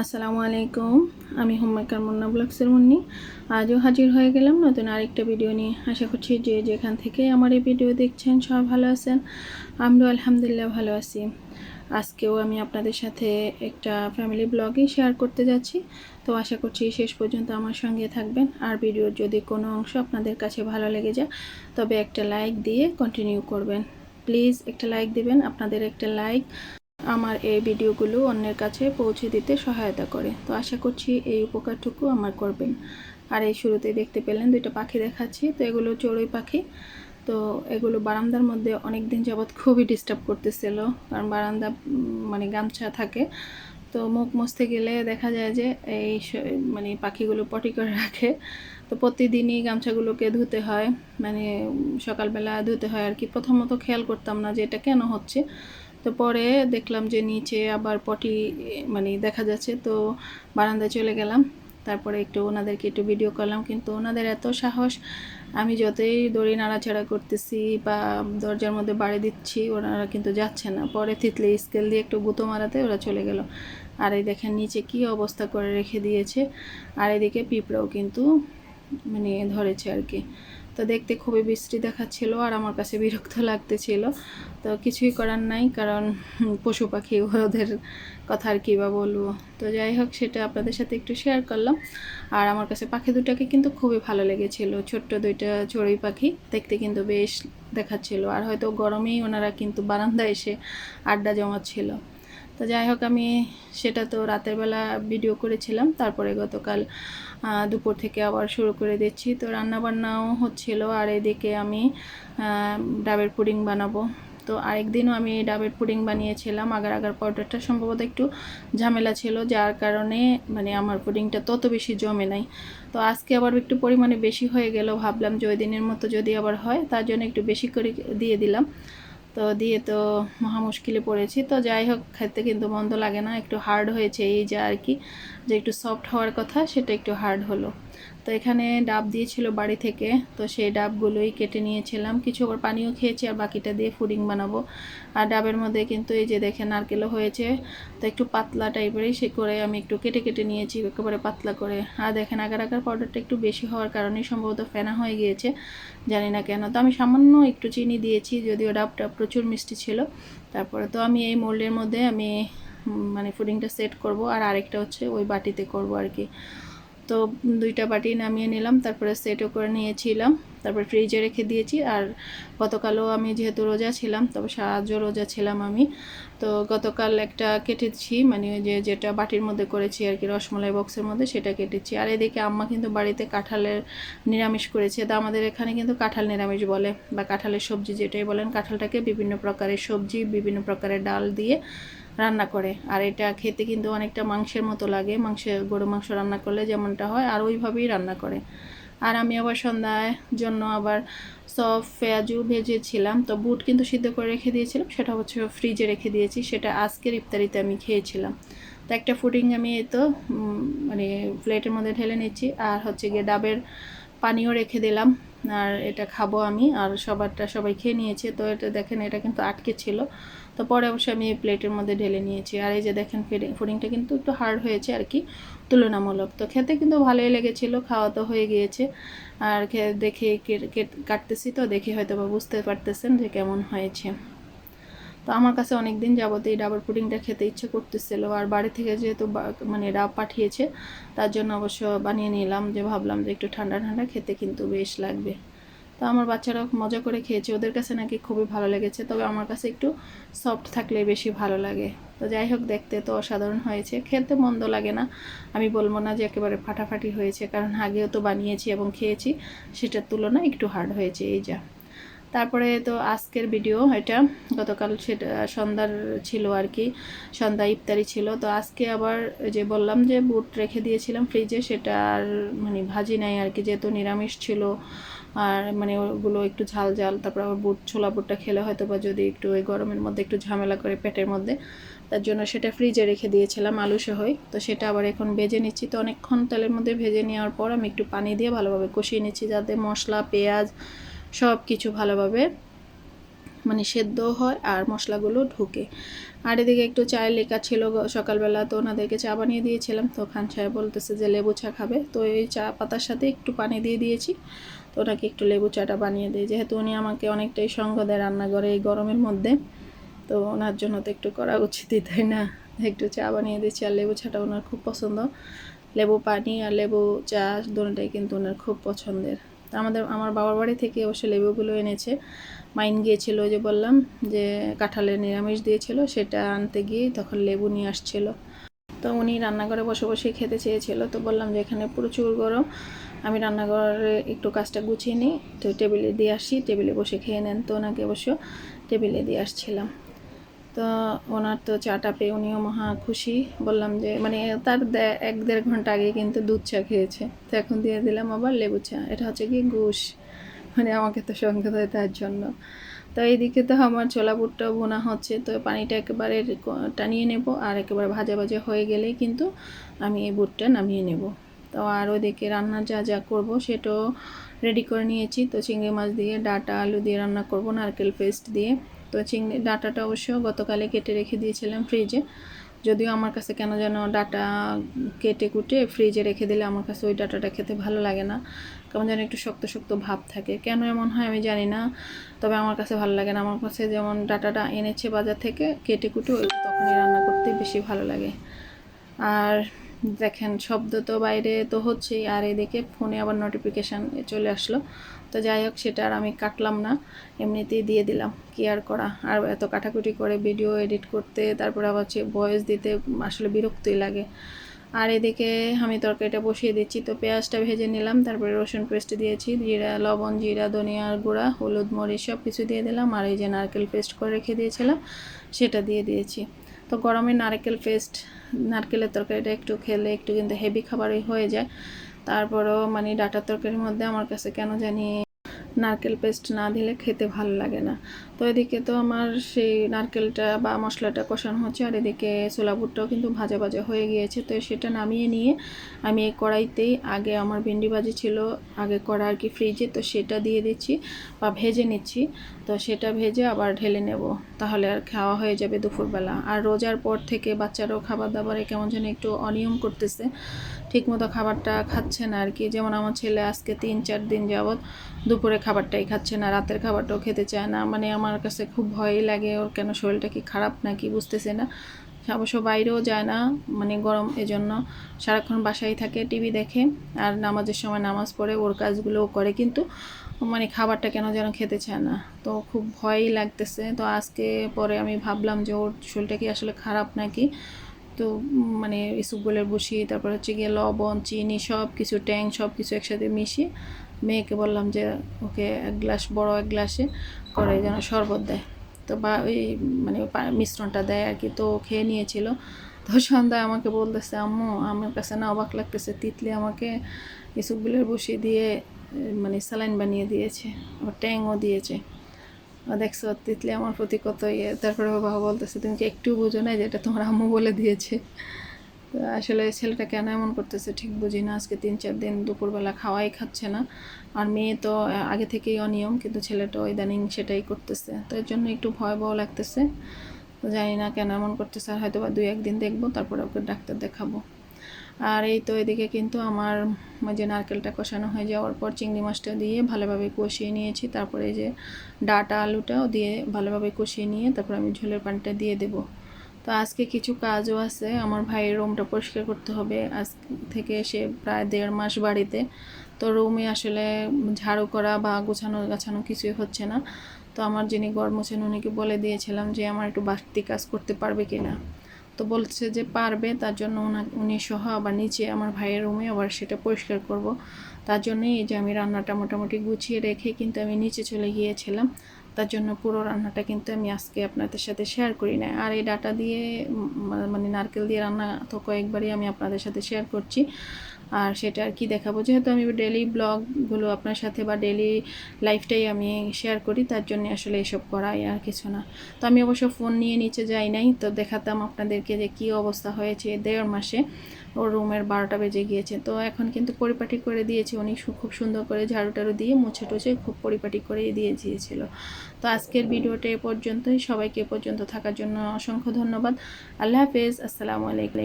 আসসালামু আলাইকুম, আমি হোমমেকার মুন্না ব্লগসের মুন্নি। আজও হাজির হয়ে গেলাম নতুন আরেকটা ভিডিও নিয়ে। আশা করছি যে যেখান থেকে আমার এই ভিডিও দেখছেন সব ভালো আছেন। আমরাও আলহামদুলিল্লাহ ভালো আছি। আজকেও আমি আপনাদের সাথে একটা ফ্যামিলি ব্লগই শেয়ার করতে যাচ্ছি। তো আশা করছি শেষ পর্যন্ত আমার সঙ্গে থাকবেন। আর ভিডিওর যদি কোনো অংশ আপনাদের কাছে ভালো লেগে যায়, তবে একটা লাইক দিয়ে কন্টিনিউ করবেন। প্লিজ একটা লাইক দিবেন, আপনাদের একটা লাইক আমার এই ভিডিওগুলো অন্যের কাছে পৌঁছে দিতে সহায়তা করে। তো আশা করছি এই উপকারটুকু আমার করবেন। আর এই শুরুতে দেখতে পেলেন দুইটা পাখি দেখাচ্ছি। তো এগুলো চড়ুই পাখি। তো এগুলো বারান্দার মধ্যে অনেক দিন যাবৎ খুবই ডিস্টার্ব করতেছিল। কারণ বারান্দা মানে গামছা থাকে। তো মুখ মুছতে গেলে দেখা যায় যে এই মানে পাখিগুলো পটি করে রাখে। তো প্রতিদিনই গামছাগুলোকে ধুতে হয়। মানে সকালবেলা ধুতে হয় আর কি। প্রথমত খেয়াল করতাম না যে এটা কেন হচ্ছে। তো পরে দেখলাম যে নিচে আবার পটি মানে দেখা যাচ্ছে, তো বারান্দায় চলে গেলাম। তারপরে একটু ওনাদেরকে একটু ভিডিও করলাম, কিন্তু ওনাদের এত সাহস, আমি যতই দড়ি নাড়াচাড়া করতেছি বা দরজার মধ্যে বাড়ি দিচ্ছি, ওনারা কিন্তু যাচ্ছে না। পরে তিতলি স্কেল দিয়ে একটু গুঁতো মারাতে ওরা চলে গেল। আর এই দেখেন নিচে কি অবস্থা করে রেখে দিয়েছে। আর এদিকে পিঁপড়াও কিন্তু মানে ধরেছে আর কি। তো দেখতে খুবই বৃষ্টি দেখাচ্ছিল আর আমার কাছে বিরক্ত লাগতেছিল। তো কিছুই করার নাই, কারণ পশু পাখি ওদের কথা আর কী বা বলব। তো যাই হোক, সেটা আপনাদের সাথে একটু শেয়ার করলাম। আর আমার কাছে পাখি দুটাকে কিন্তু খুবই ভালো লেগেছিল। ছোট্ট দুইটা চড়ুই পাখি দেখতে কিন্তু বেশ দেখাচ্ছিল। আর হয়তো গরমেই ওনারা কিন্তু বারান্দায় এসে আড্ডা জমাচ্ছিল। তো যাই হোক, আমি সেটা তো রাতের বেলা ভিডিও করেছিলাম। তারপরে গতকাল দুপুর থেকে আবার শুরু করে দিচ্ছি। তো রান্নাবান্নাও হচ্ছিল, আর এদিকে আমি ডাবের পুডিং বানাবো। তো আরেকদিনও আমি ডাবের পুডিং বানিয়েছিলাম। আগার আগার পাউডারটা সম্ভবত একটু ঝামেলা ছিল, যার কারণে মানে আমার পুডিংটা তত বেশি জমে নাই। তো আজকে আবার একটু পরিমাণে বেশি হয়ে গেল। ভাবলাম যে ওই দিনের মতো যদি আবার হয়, তার জন্য একটু বেশি করে দিয়ে দিলাম। তো দিয়ে তো মহা মুশকিলে পড়েছি। তো যাই হোক, খেতে কিন্তু মন্দ লাগে না। একটু হার্ড হয়েছে এই যে আর কি, যে একটু সফট হওয়ার কথা, সেটা একটু হার্ড হলো। তো এখানে ডাব দিয়েছিল বাড়ি থেকে, তো সেই ডাবগুলোই কেটে নিয়েছিলাম। কিছু আবার পানিও খেয়েছি আর বাকিটা দিয়ে ফুডিং বানাবো। আর ডাবের মধ্যে কিন্তু এই যে দেখেন নারকেলও হয়েছে, তো একটু পাতলা টাইপেরই সে করে আমি একটু কেটে কেটে নিয়েছি একেবারে পাতলা করে। আর দেখেন আগার আগার পাউডারটা একটু বেশি হওয়ার কারণে সম্ভবত ফেনা হয়ে গিয়েছে, জানি না কেন। তো আমি সামান্য একটু চিনি দিয়েছি, যদিও ডাবটা প্রচুর মিষ্টি ছিল। তারপরে তো আমি এই মোল্ডের মধ্যে আমি মানে ফুডিংটা সেট করব। আর আরেকটা হচ্ছে ওই বাটিতে করব আর কি। তো দুইটা বাটি নামিয়ে নিলাম তারপরে সেটও করে নিয়েছিলাম। তারপর ফ্রিজে রেখে দিয়েছি। আর গতকালও আমি যেহেতু রোজা ছিলাম, তবে সাহায্য রোজা ছিলাম আমি। তো গতকাল একটা কেটেছি মানে ওই যে যেটা বাটির মধ্যে করেছি আর কি, রসমলাই বক্সের মধ্যে সেটা কেটেছি। আর এদিকে আম্মা কিন্তু বাড়িতে কাঁঠালের নিরামিষ করেছে। তো আমাদের এখানে কিন্তু কাঁঠাল নিরামিষ বলে, বা কাঁঠালের সবজি যেটাই বলেন, কাঁঠালটাকে বিভিন্ন প্রকারের সবজি, বিভিন্ন প্রকারের ডাল দিয়ে রান্না করে। আর এটা খেতে কিন্তু অনেকটা মাংসের মতো লাগে মাংসের গরু মাংস রান্না করলে যেমনটা হয়, আর ওইভাবেই রান্না করে। আর আমি আবার সন্ধ্যায় জন্য আবার সব পেঁয়াজু ভেজেছিলাম। তো বুট কিন্তু সিদ্ধ করে রেখে দিয়েছিলাম, সেটা হচ্ছে ফ্রিজে রেখে দিয়েছি, সেটা আজকের ইফতারিতে আমি খেয়েছিলাম। তো একটা ফুডিং আমি তো মানে প্লেটের মধ্যে ঢেলে নিচ্ছি, আর হচ্ছে গিয়ে ডাবের পানিও রেখে দিলাম, আর এটা খাব আমি, আর সবারটা সবাই খেয়ে নিয়েছে। তো এটা দেখেন, এটা কিন্তু আটকে ছিল। তো পরে অবশ্যই আমি এই প্লেটের মধ্যে ঢেলে নিয়েছি। আর এই যে দেখেন ফুডিংটা কিন্তু একটু হার্ড হয়েছে আর কি, তুলনামূলক। তো খেতে কিন্তু ভালোই লেগেছিল, খাওয়া তো হয়ে গিয়েছে। আর দেখে কেট- কেট- কাটতেছি তো, দেখে হয়তো বা বুঝতে পারতেছেন যে কেমন হয়েছে। তো আমার কাছে অনেক দিন যাবত এই ডাবের পুডিংটা খেতে ইচ্ছে করতেছিল। আর বাড়ি থেকে যেহেতু মানে ডাব পাঠিয়েছে, তার জন্য অবশ্য বানিয়ে নিলাম যে ভাবলাম যে একটু ঠান্ডা ঠান্ডা খেতে কিন্তু বেশ লাগবে। তো আমার বাচ্চারা মজা করে খেয়েছে। ওদের কাছে নাকি খুবই ভালো লেগেছে। তবে আমার কাছে একটু সফট থাকলে বেশি ভালো লাগে। তো যাই হোক, দেখতে তো অসাধারণ হয়েছে। খেতে মন্দ লাগে না। আমি বলব না যে একেবারে ফাটাফাটি হয়েছে, কারণ আগেও তো বানিয়েছি এবং খেয়েছি। সেটার তুলনায় একটু হার্ড হয়েছে, এই যা। তারপরে তো আজকের ভিডিও এটা গতকাল সেটা, সন্ধ্যার ছিল আর কি। সন্ধ্যা ইফতারি ছিল। তো আজকে আবার যে বললাম যে বুট রেখে দিয়েছিলাম ফ্রিজে সেটা আর মানে ভাজি নাই আর কি, যেহেতু নিরামিষ ছিল। আর মানে ওগুলো একটু ঝাল ঝাল, তারপর আবার বুট, ছোলা বুটটা খেলে হয়তো বা যদি একটু ওই গরমের মধ্যে একটু ঝামেলা করে পেটের মধ্যে, তার জন্য সেটা ফ্রিজে রেখে দিয়েছিলাম আলু সহই তো সেটা আবার এখন ভেজে নিচ্ছি। তো অনেকক্ষণ তেলের মধ্যে ভেজে নেওয়ার পর আমি একটু পানি দিয়ে ভালোভাবে কষিয়ে নিচ্ছি যাতে মশলা, পেঁয়াজ সব কিছু ভালোভাবে মানে সেদ্ধ হয় আর মশলাগুলো ঢুকে। আর এদিকে একটু চায়ের লেখা ছিল সকালবেলা, তো ওনাদেরকে চা বানিয়ে দিয়েছিলাম। তো খান সাহেব বলতেছে যে লেবু চা খাবে। তো এই চা পাতার সাথে একটু পানি দিয়ে দিয়েছি। তো ওনাকে একটু লেবু চাটা বানিয়ে দিই। যেহেতু উনি আমাকে অনেকটাই সঙ্গ দেয় রান্নাঘরে এই গরমের মধ্যে, তো ওনার জন্য তো একটু করা উচিতই, তাই না? একটু চা বানিয়ে দিচ্ছি আর লেবু চাটা ওনার খুব পছন্দ। লেবু পানি আর লেবু চা দুটোটাই কিন্তু ওনার খুব পছন্দের। তো আমাদের, আমার বাবার বাড়ি থেকে অবশ্য লেবুগুলো এনেছে। মাইন গিয়েছিল যে বললাম যে কাঁঠালের নিরামিষ দিয়েছিল, সেটা আনতে গিয়ে তখন লেবু নিয়ে আসছিল। তো উনি রান্নাঘরে বসে বসে খেতে চেয়েছিল। তো বললাম যে এখানে প্রচুর গরম আমি রান্নাঘরে একটু কাজটা গুছিয়ে নিই, তো টেবিলে দিয়ে আসি, টেবিলে বসে খেয়ে নেন তো ওনাকে অবশ্য টেবিলে দিয়ে আসছিলাম। তো ওনার তো চাটা পেয়ে উনিও মহা খুশি, বললাম যে মানে তার এক দেড় ঘণ্টা আগে কিন্তু দুধ চা খেয়েছে, তো এখন দিয়ে দিলাম আবার লেবু চা, এটা হচ্ছে কি ঘুষ মানে আমাকে তো সঙ্গে দেয় তার জন্য। তো এইদিকে তো আমার ছোলা বুটটা বোনা হচ্ছে, তো পানিটা একেবারে টানিয়ে নেব, আর একেবারে ভাজা ভাজা হয়ে গেলেই কিন্তু আমি এই বুটটা নামিয়ে নেব। তো আর ওইদিকে রান্না যা যা করব সেটাও রেডি করে নিয়েছি। তো চিংড়ি মাছ দিয়ে, ডাটা, আলু দিয়ে রান্না করব, নারকেল পেস্ট দিয়ে। তো চিংড়ি, ডাটাটা অবশ্য গতকালে কেটে রেখে দিয়েছিলাম ফ্রিজে যদিও আমার কাছে কেন যেন ডাটা কেটে কুটে ফ্রিজে রেখে দিলে আমার কাছে ওই ডাটাটা খেতে ভালো লাগে না। কেমন যেন একটু শক্ত শক্ত ভাব থাকে। কেন এমন হয় আমি জানি না, তবে আমার কাছে ভালো লাগে না। আমার কাছে যেমন ডাটাটা এনেছে বাজার থেকে, কেটে কুটে তখনই রান্না করতে বেশি ভালো লাগে। আর দেখেন, শব্দ তো বাইরে তো হচ্ছেই, আর এদিকে ফোনে আবার নোটিফিকেশান চলে আসলো। তো যাই হোক, সেটা আর আমি কাটলাম না, এমনিতেই দিয়ে দিলাম, কি আর করা? আর এত কাটাকুটি করে ভিডিও এডিট করতে, তারপরে আবার হচ্ছে ভয়েস দিতে আসলে বিরক্তই লাগে। আর এদিকে আমি তরকারিটা বসিয়ে দিচ্ছি, তো পেঁয়াজটা ভেজে নিলাম, তারপরে রসুন পেস্ট দিয়েছি, জিরা, লবণ, জিরা ধনিয়ার গুঁড়া, হলুদ মরিচ সব কিছু দিয়ে দিলাম, আর এই যে নারকেল পেস্ট করে রেখে দিয়েছিলাম, সেটা দিয়ে দিয়েছি। তো গরমে নারকেল পেস্ট নারকেলের তরকারিটা একটু খেলে একটু কিন্তু হেভি খাবারই হয়ে যায়। তারপরেও মানে ডাটার তরকারির মধ্যে আমার কাছে কেন জানি নারকেল পেস্ট না দিলে খেতে ভালো লাগে না। তো এদিকে তো আমার সেই নারকেলটা বা মশলাটা কষানো হচ্ছে, আর এদিকে ছোলা বুটটাও কিন্তু ভাজা ভাজা হয়ে গিয়েছে। তো সেটা নামিয়ে নিয়ে আমি এই কড়াইতেই আগে আমার ভেন্ডি ভাজি ছিল, আগে করা আর কি ফ্রিজে তো সেটা দিয়ে দিচ্ছি বা ভেজে নিচ্ছি। তো সেটা ভেজে আবার ঢেলে নেব, তাহলে আর খাওয়া হয়ে যাবে দুপুরবেলা। আর রোজার পর থেকে বাচ্চারাও খাবার দাবারে কেমন যেন একটু অনিয়ম করতেছে, ঠিকমতো খাবারটা খাচ্ছে না আর কি। যেমন আমার ছেলে আজকে তিন চার দিন যাবৎ দুপুরে খাবারটাই খাচ্ছে না, রাতের খাবারটাও খেতে চায় না। মানে আমার কাছে খুব ভয়ই লাগে ওর কেন শরীরটা কি খারাপ নাকি বুঝতেছে না। অবশ্য বাইরেও যায় না মানে গরম এজন্য। সারাক্ষণ বাসায় থাকে, টিভি দেখে আর নামাজের সময় নামাজ পড়ে, ওর কাজগুলোও করে। কিন্তু মানে খাবারটা কেন যেন খেতে চায় না। তো খুব ভয়ই লাগতেছে। তো আজকে পরে আমি ভাবলাম যে ওর শরীরটা কি আসলে খারাপ নাকি? তো মানে ইসুপগুলোর বসি তারপর হচ্ছে গিয়ে লবণ, চিনি সব কিছু ট্যাং সব কিছু একসাথে মিশিয়ে মেয়েকে বললাম যে, ওকে এক গ্লাস, বড় এক গ্লাসে করে যেন শরবত দেয়। তো বা ওই মানে মিশ্রণটা দেয় আর কি, তো খেয়ে নিয়েছিল। তো সন্ধ্যায় আমাকে বলতেছে, আম্মু, আমার কাছে না অবাক লাগতেছে, তিতলি আমাকে ইসুপগুলোর বসিয়ে দিয়ে মানে স্যালাইন বানিয়ে দিয়েছে, আবার ট্যাংও দিয়েছে। দেখছ তিতলি আমার প্রতি কত ইয়ে। তারপরে বাবা বলতেছে, তুমি কি একটু বুঝো না যে এটা তোমার আম্মু বলে দিয়েছে? তো আসলে ছেলেটা কেন এমন করতেছে ঠিক বুঝি না। আজকে তিন চার দিন দুপুরবেলা খাওয়াই খাচ্ছে না। আর মেয়ে তো আগে থেকেই অনিয়ম, কিন্তু ছেলেটা ইদানিং সেটাই করতেছে। তো এর জন্য একটু ভয়াবহ লাগতেছে। তো জানি না কেন এমন করতেছে। আর হয়তো বা দুই একদিন দেখব, তারপরে ওকে ডাক্তার দেখাবো। আর এই তো এদিকে কিন্তু আমার যে নারকেলটা কষানো হয়ে যাওয়ার পর চিংড়ি মাছটা দিয়ে ভালোভাবে কষিয়ে নিয়েছি। তারপরে যে ডাটা আলুটাও দিয়ে ভালোভাবে কষিয়ে নিয়ে তারপর আমি ঝোলের পানিটা দিয়ে দেবো। তো আজকে কিছু কাজও আছে। আমার ভাইয়ের রুমটা পরিষ্কার করতে হবে। আজ থেকে সে প্রায় দেড় মাস বাড়িতে। তো রুমে আসলে ঝাড়ু করা বা গোছানো গাছানো কিছুই হচ্ছে না। তো আমার যিনি গড় মোছেন উনিকে বলে দিয়েছিলাম যে আমার একটু বাড়তি কাজ করতে পারবে কি না তো বলছে যে পারবে, তার জন্য উনি সহ আবার নিচে আমার ভাইয়ের রুমে আবার সেটা পরিষ্কার করব। তার জন্যই এই যে আমি রান্নাটা মোটামুটি গুছিয়ে রেখে কিন্তু আমি নিচে চলে গিয়েছিলাম। তার জন্য পুরো রান্নাটা কিন্তু আমি আজকে আপনাদের সাথে শেয়ার করি না আর এই ডাটা দিয়ে মানে নারকেল দিয়ে রান্না তো কয়েকবারই আমি আপনাদের সাথে শেয়ার করছি। আর সেটা আর কি দেখাবো। যেহেতু আমি ডেলি ব্লগগুলো আপনার সাথে বা ডেলি লাইফটাই আমি শেয়ার করি, তার জন্য আসলে এসব করাই আর কিছু না। তো আমি অবশ্য ফোন নিয়ে নিচে যাই নাই, তো দেখাতাম আপনাদেরকে যে কী অবস্থা হয়েছে দেড় মাসে। ওর রুমের বারোটা বেজে গিয়েছে। তো এখন কিন্তু পরিপাটি করে দিয়েছে উনি খুব সুন্দর করে ঝাড়ু টাড়ু দিয়ে মুছে টুছে খুব পরিপাটি করে দিয়ে দিয়েছিল। তো আজকের ভিডিওটা এ পর্যন্তই। সবাইকে এ পর্যন্ত থাকার জন্য অসংখ্য ধন্যবাদ। আল্লাহ হাফেজ। আসসালামু আলাইকুম।